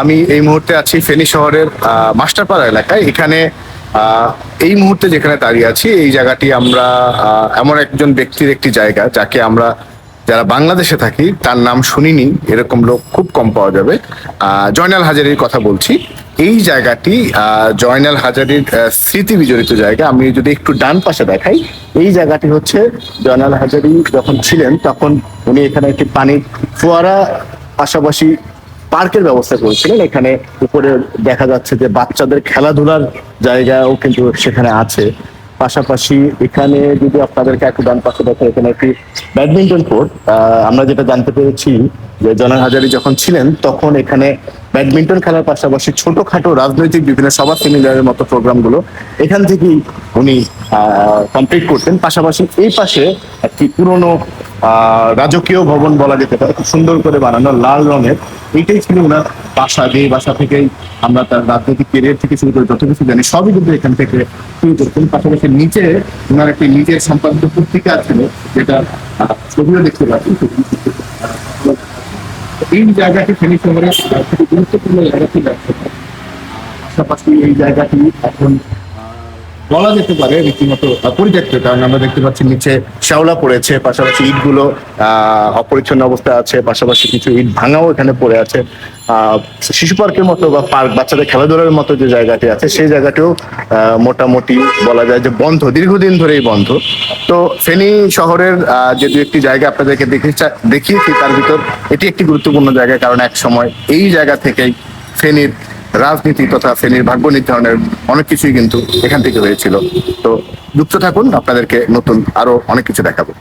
আমি এই মুহূর্তে আছি ফেনী শহরের মাস্টারপাড়া এলাকায়। এখানে এই মুহূর্তে যেখানে দাঁড়িয়ে আছি, এই জায়গাটি আমরা এমন একজন ব্যক্তির একটি জায়গা, যাকে আমরা যারা বাংলাদেশে থাকি, তার নাম শুনিনি, এরকম লোক খুব কম পাওয়া যাবে। জয়নাল হাজারির কথা বলছি। এই জায়গাটি জয়নাল হাজারির স্মৃতি বিজড়িত জায়গা। আমি যদি একটু ডান পাশে দেখাই, এই জায়গাটি হচ্ছে জয়নাল হাজারি যখন ছিলেন, তখন উনি এখানে একটি পানির ফোয়ারা পাশাপাশি পার্কের ব্যবস্থা করেছিলেন। এখানে উপরে দেখা যাচ্ছে যে বাচ্চাদের খেলাধুলার জায়গাও কিন্তু সেখানে আছে। পাশাপাশি এখানে যদি আপনাদেরকে একটু ডান পাশে দেখে এখানে একটি ব্যাডমিন্টন কোর্ট। আমরা যেটা জানতে পেরেছি যে জনাল হাজারি যখন ছিলেন, তখন এখানে ব্যাডমিন্টন খেলার পাশাপাশি ছোটখাটো রাজনৈতিক বিভিন্ন সভা সেমিনারের মতো প্রোগ্রামগুলো এখান থেকেই উনি কমপ্লিট করতেন। পাশাপাশি এই পাশে একটি পুরনো রাজকীয় ভবন বলা যেতে পারে খুব সুন্দর করে বানানো লাল রঙের। এইটাই ছিল ওনার বাসা যে বাসা থেকেই আমরা তার রাজনৈতিক কেরিয়ার থেকে শুরু করে যত কিছু জানি সবই কিন্তু এখান থেকে শুরু করতেন পাশাপাশি নিচে ওনার একটি নিজের সম্পাদিত পত্রিকা ছিল যেটা ছবিও দেখতে পাচ্ছি। এই জায়গাটি ফেনী শহরের আহ, খুবই গুরুত্বপূর্ণ জায়গা ছিল। পাশাপাশি এই জায়গাটি এখন বলা যেতে পারে রীতিমতো পরিত্যক্ত, কারণ আমরা দেখতে পাচ্ছি নিচে শ্যাওলা পড়েছে, পাশাপাশি ইটগুলো অপরিচ্ছন্ন অবস্থায় আছে, পাশাপাশি কিছু ইট ভাঙাও এখানে পড়ে আছে। শিশু পার্কের মতো বা পার্ক, বাচ্চাদের খেলাধুলার মতো যে জায়গাটি আছে, সেই জায়গাটিও মোটামুটি বলা যায় যে বন্ধ, দীর্ঘদিন ধরেই বন্ধ। তো ফেনী শহরের যে দু একটি জায়গা আপনাদেরকে দেখে দেখিয়েছি, তার ভিতর এটি একটি গুরুত্বপূর্ণ জায়গা, কারণ এক সময় এই জায়গা থেকেই ফেনীর রাজনীতি তথা শ্রেণির ভাগ্য নির্ধারণের অনেক কিছুই কিন্তু এখান থেকে হয়েছিল। তো যুক্ত থাকুন, আপনাদেরকে নতুন আরও অনেক কিছু দেখাবো।